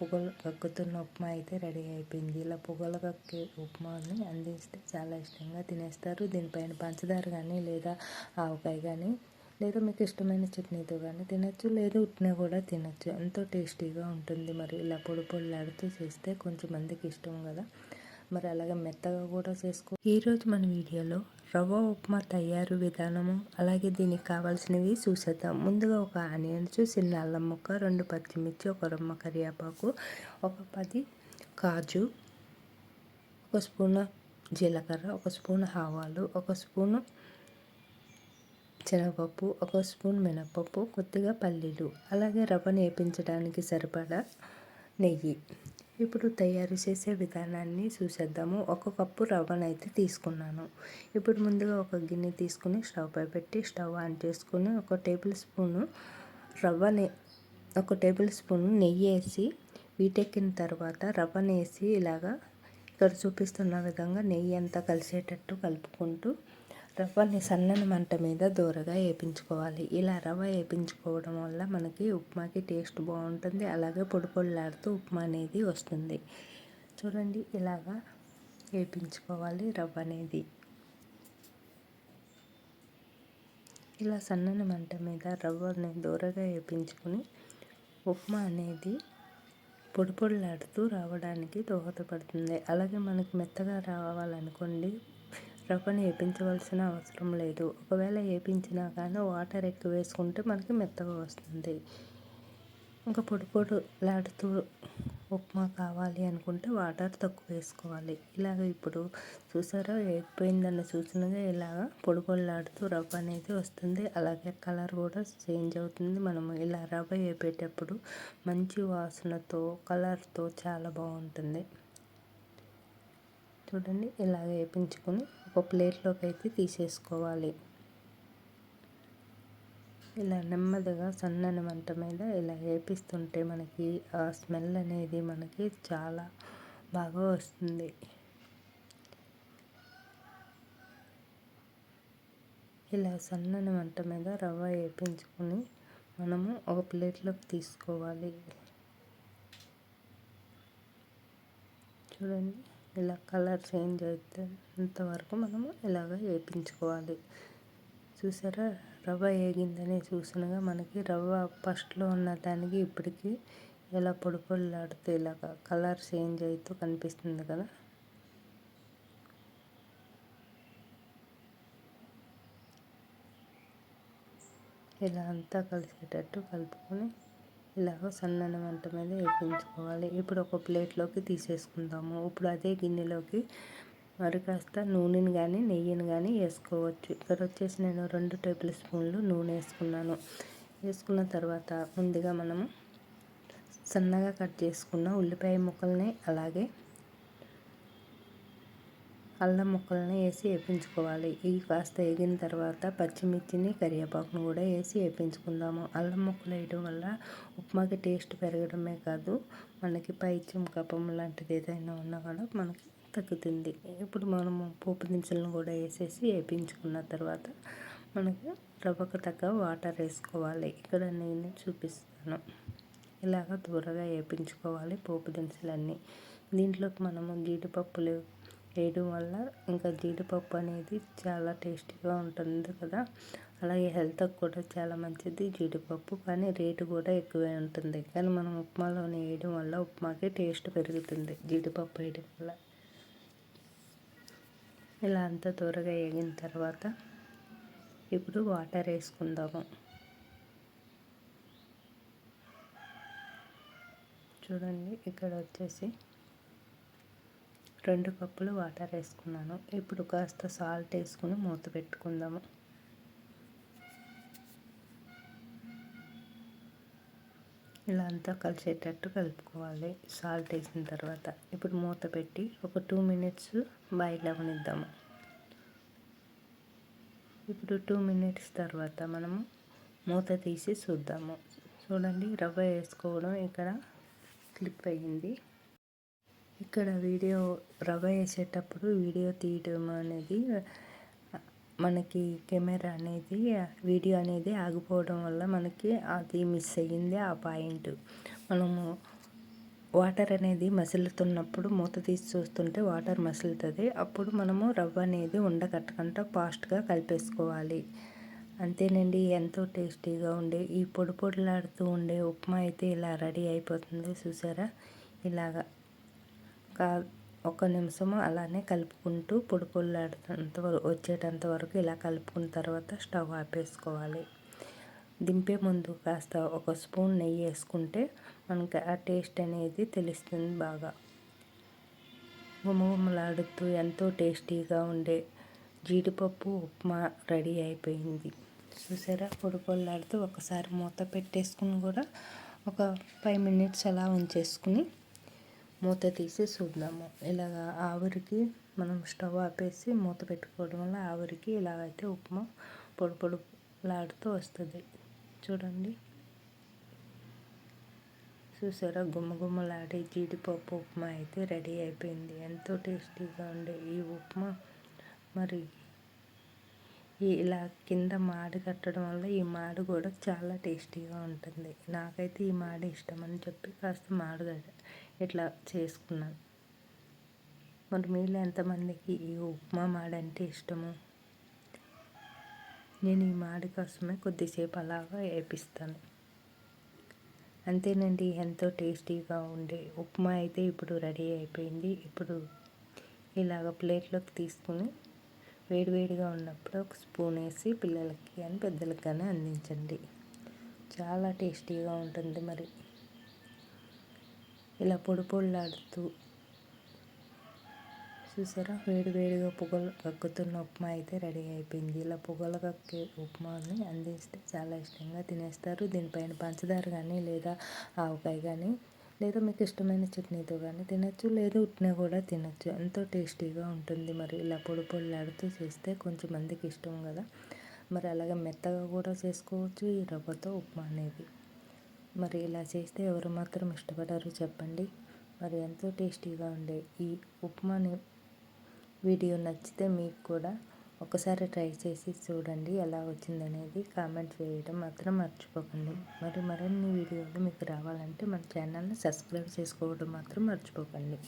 పొగలు కక్కుతున్న ఉప్మా అయితే రెడీ అయిపోయింది. ఇలా పొగలు కక్కే ఉప్మాని అందిస్తే చాలా ఇష్టంగా తినేస్తారు. దీనిపైన పంచదార కానీ లేదా ఆవకాయ కానీ లేదా మీకు ఇష్టమైన చట్నీతో కానీ తినచ్చు లేదా ఉట్టినా కూడా తినచ్చు. ఎంతో టేస్టీగా ఉంటుంది. మరి ఇలా పొడి పొడిలాడుతూ చేస్తే కొంచెం మందికి ఇష్టం కదా. మరి అలాగే మెత్తగా కూడా చేసుకో. ఈరోజు మన వీడియోలో రవ్వ ఉప్మా తయారు విధానము అలాగే దీనికి కావాల్సినవి చూసేద్దాం. ముందుగా ఒక ఆనియన్స్ చిన్న అల్లం ముక్క రెండు పచ్చిమిర్చి ఒక రొమ్మ కరివేపాకు ఒక పది కాజు ఒక స్పూన్ జీలకర్ర ఒక స్పూన్ ఆవాలు ఒక స్పూను శనగపప్పు ఒక స్పూన్ మినపప్పు కొద్దిగా పల్లీలు. అలాగే రవ్వ నేపించడానికి సరిపడా నెయ్యి. ఇప్పుడు తయారు చేసే విధానాన్ని చూసేద్దాము. ఒక కప్పు రవ్వనైతే తీసుకున్నాను. ఇప్పుడు ముందుగా ఒక గిన్నె తీసుకుని స్టవ్పై పెట్టి స్టవ్ ఆన్ చేసుకుని ఒక టేబుల్ స్పూను రవ్వని ఒక టేబుల్ స్పూన్ నెయ్యి వేసి వీటెక్కిన తర్వాత రవ్వను వేసి ఇలాగా ఇక్కడ చూపిస్తున్న విధంగా నెయ్యి అంతా కలిసేటట్టు కలుపుకుంటూ రవ్వని సన్నని మంట మీద దూరగా వేపించుకోవాలి ఇలా రవ్వ వేపించుకోవడం వల్ల మనకి ఉప్మాకి టేస్ట్ బాగుంటుంది. అలాగే పొడి పొడిలాడుతూ ఉప్మా అనేది వస్తుంది. చూడండి ఇలాగా వేపించుకోవాలి రవ్వ అనేది. ఇలా సన్నని మంట మీద రవ్వని దూరగా వేపించుకొని ఉప్మా అనేది పొడి పొడిలాడుతూ రావడానికి దోహదపడుతుంది. అలాగే మనకి మెత్తగా రావాలనుకోండి రవ్వని వేపించవలసిన అవసరం లేదు. ఒకవేళ వేపించినా కానీ వాటర్ ఎక్కువ వేసుకుంటే మనకి మెత్తగా వస్తుంది. ఇంకా పొడి పొడిలాడుతూ ఉప్మా కావాలి అనుకుంటే వాటర్ తక్కువ వేసుకోవాలి. ఇలాగ ఇప్పుడు చూసారా? వేగిపోయిందని చూసినగా ఇలాగ పొడి పొడిలాడుతూ రవ్వ అనేది వస్తుంది. అలాగే కలర్ కూడా చేంజ్ అవుతుంది. మనము ఇలా రవ్వ వేపేటప్పుడు మంచి వాసనతో కలర్తో చాలా బాగుంటుంది. చూడండి ఇలాగ వేపించుకొని ఒక ప్లేట్లోకి అయితే తీసేసుకోవాలి. ఇలా నెమ్మదిగా సన్నని మంట మీద ఇలా వేపిస్తుంటే మనకి ఆ స్మెల్ అనేది మనకి చాలా బాగా వస్తుంది. ఇలా సన్నని మంట మీద రవ్వ వేపించుకొని మనము ఒక ప్లేట్లోకి తీసుకోవాలి. చూడండి. ఇలా కలర్ చేంజ్ అయితే అంతవరకు మనము ఇలాగ వేపించుకోవాలి. చూసారా? రవ్వ వేగిందని చూసినగా మనకి రవ్వ ఫస్ట్లో ఉన్న దానికి ఇప్పటికి ఇలా పొడి పొడిలాడుతూ ఇలాగ కలర్ చేంజ్ అవుతూ కనిపిస్తుంది కదా? ఇలా అంతా కలిసేటట్టు కలుపుకొని ఇలాగ సన్నని మంట మీద వేయించుకోవాలి. ఇప్పుడు ఒక ప్లేట్లోకి తీసేసుకుందాము. ఇప్పుడు అదే గిన్నెలోకి మరి కాస్త నూనెని కానీ నెయ్యిని కానీ వేసుకోవచ్చు. ఇక్కడ వచ్చేసి నేను రెండు టేబుల్ స్పూన్లు నూనె వేసుకున్నాను. వేసుకున్న తర్వాత ముందుగా మనము సన్నగా కట్ చేసుకున్న ఉల్లిపాయ ముక్కల్ని అలాగే అల్లం ముక్కలను వేసి వేపించుకోవాలి. ఇవి కాస్త వేగిన తర్వాత పచ్చిమిర్చిని కరివేపాకును కూడా వేసి వేపించుకుందాము. అల్లం ముక్కలు వేయడం వల్ల ఉప్మాకి టేస్ట్ పెరగడమే కాదు మనకి పైచ్యం కపం లాంటిది ఏదైనా ఉన్నా కూడా మనకి తగ్గుతుంది. ఇప్పుడు మనము పోపు దినుసులను కూడా వేసేసి వేపించుకున్న తర్వాత మనకి రవ్వకు తగ్గ వాటర్ వేసుకోవాలి. ఇక్కడ నేను చూపిస్తాను. ఇలాగ దూరగా వేపించుకోవాలి పోపు దినుసులన్నీ. దీంట్లోకి మనము జీడిపప్పులు వేయడం వల్ల ఇంకా జీడిపప్పు అనేది చాలా టేస్టీగా ఉంటుంది కదా. అలాగే హెల్త్కి కూడా చాలా మంచిది జీడిపప్పు. కానీ రేటు కూడా ఎక్కువే ఉంటుంది. కానీ మనం ఉప్మాలోనే వేయడం వల్ల ఉప్మాకి టేస్ట్ పెరుగుతుంది జీడిపప్పు వేయడం వల్ల. ఇలా అంత త్వరగా వేగిన తర్వాత ఇప్పుడు వాటర్ వేసుకుందాము. చూడండి ఇక్కడ వచ్చేసి రెండు కప్పులు వాటర్ వేసుకున్నాను. ఇప్పుడు కాస్త సాల్ట్ వేసుకుని మూత పెట్టుకుందాము. ఇలా అంతా కలిసేటట్టు కలుపుకోవాలి. సాల్ట్ వేసిన తర్వాత ఇప్పుడు మూత పెట్టి ఒక టూ మినిట్స్ బాయిల్ అవనిద్దాము. ఇప్పుడు టూ మినిట్స్ తర్వాత మనము మూత తీసి చూద్దాము. చూడండి రవ్వ వేసుకోవడం ఇక్కడ క్లిప్ అయ్యింది. ఇక్కడ వీడియో రవ్వ వేసేటప్పుడు వీడియో తీయడం అనేది మనకి కెమెరా అనేది వీడియో అనేది ఆగిపోవడం వల్ల మనకి అది మిస్ అయ్యింది ఆ పాయింట్. మనము వాటర్ అనేది మసులుతున్నప్పుడు మూత తీసి చూస్తుంటే వాటర్ మసులుతుంది. అప్పుడు మనము రవ్వ అనేది ఉండకట్టకుండా ఫాస్ట్గా కలిపేసుకోవాలి. అంతేనండి ఎంతో టేస్టీగా ఉండే ఈ పొడి పొడిలాడుతూ ఉండే ఉప్మా అయితే ఇలా రెడీ అయిపోతుంది. చూసారా? ఇలాగా కా ఒక నిమిషము అలానే కలుపుకుంటూ పొడి పొడిలాడుతంత వచ్చేటంత వరకు ఇలా కలుపుకున్న తర్వాత స్టవ్ ఆపేసుకోవాలి. దింపే ముందు కాస్త ఒక స్పూన్ నెయ్యి వేసుకుంటే మనకి ఆ టేస్ట్ అనేది తెలుస్తుంది బాగా. గుమగుమలాడుతూ ఎంతో టేస్టీగా ఉండే జీడిపప్పు ఉప్మా రెడీ అయిపోయింది. చూసారా? పొడి పొల్లాడుతూ ఒకసారి మూత పెట్టేసుకుని కూడా ఒక ఫైవ్ మినిట్స్ అలా ఉంచేసుకుని మూత తీసి చూద్దాము. ఇలాగ ఆవిరికి మనం స్టవ్ ఆపేసి మూత పెట్టుకోవడం వల్ల ఆవిరికి ఇలాగైతే ఉప్మా పొడి లాడుతూ వస్తుంది. చూడండి. చూసారా? గుమ్మగుమ్మలాడే జీడిపప్పు ఉప్మా అయితే రెడీ అయిపోయింది. ఎంతో టేస్టీగా ఉండే ఈ ఉప్మా. మరి ఇలా కింద మాడి కట్టడం వల్ల ఈ మాడు కూడా చాలా టేస్టీగా ఉంటుంది. నాకైతే ఈ మాడి ఇష్టం అని చెప్పి కాస్త మాడు ఇట్లా చేసుకున్నాను? మరి మీలో ఎంతమందికి ఈ ఉప్మా మాడ అంటే ఇష్టము? నేను ఈ మాడి కోసమే కొద్దిసేపు అలాగా వేపిస్తాను అంతేనండి ఎంతో టేస్టీగా ఉండే ఉప్మా అయితే ఇప్పుడు రెడీ అయిపోయింది. ఇప్పుడు ఇలాగ ప్లేట్లోకి తీసుకుని వేడివేడిగా ఉన్నప్పుడు ఒక స్పూన్ వేసి పిల్లలకి కానీ పెద్దలకి కానీ అందించండి. చాలా టేస్టీగా ఉంటుంది మరి. ఇలా పొడి పొడిలాడుతూ చూసారా? వేడి వేడిగా పొగలు కక్కుతున్న ఉప్మా అయితే రెడీ అయిపోయింది. ఇలా పొగలు కక్కే ఉప్మాని అందిస్తే చాలా ఇష్టంగా తినేస్తారు. దీనిపైన పంచదార కానీ లేదా ఆవకాయ కానీ లేదా మీకు ఇష్టమైన చట్నీతో కానీ తినచ్చు. లేదా ఉట్టినా కూడా తినచ్చు. ఎంతో టేస్టీగా ఉంటుంది. మరి ఇలా పొడి పొడిలాడుతూ చేస్తే కొంచెం మందికి ఇష్టం కదా? మరి అలాగే మెత్తగా కూడా చేసుకోవచ్చు ఈ రవ్వతో ఉప్మా అనేది. మరి ఇలా చేస్తే ఎవరు మాత్రం ఇష్టపడారు చెప్పండి. మరి ఎంతో టేస్టీగా ఉండే ఈ ఉప్మాని వీడియో నచ్చితే మీకు కూడా ఒకసారి ట్రై చేసి చూడండి ఎలా వచ్చిందనేది కామెంట్ చేయడం మాత్రం మర్చిపోకండి. మరి మరిన్ని వీడియోలు మీకు రావాలంటే మన ఛానల్ని సబ్స్క్రైబ్ చేసుకోవడం మాత్రం మర్చిపోకండి.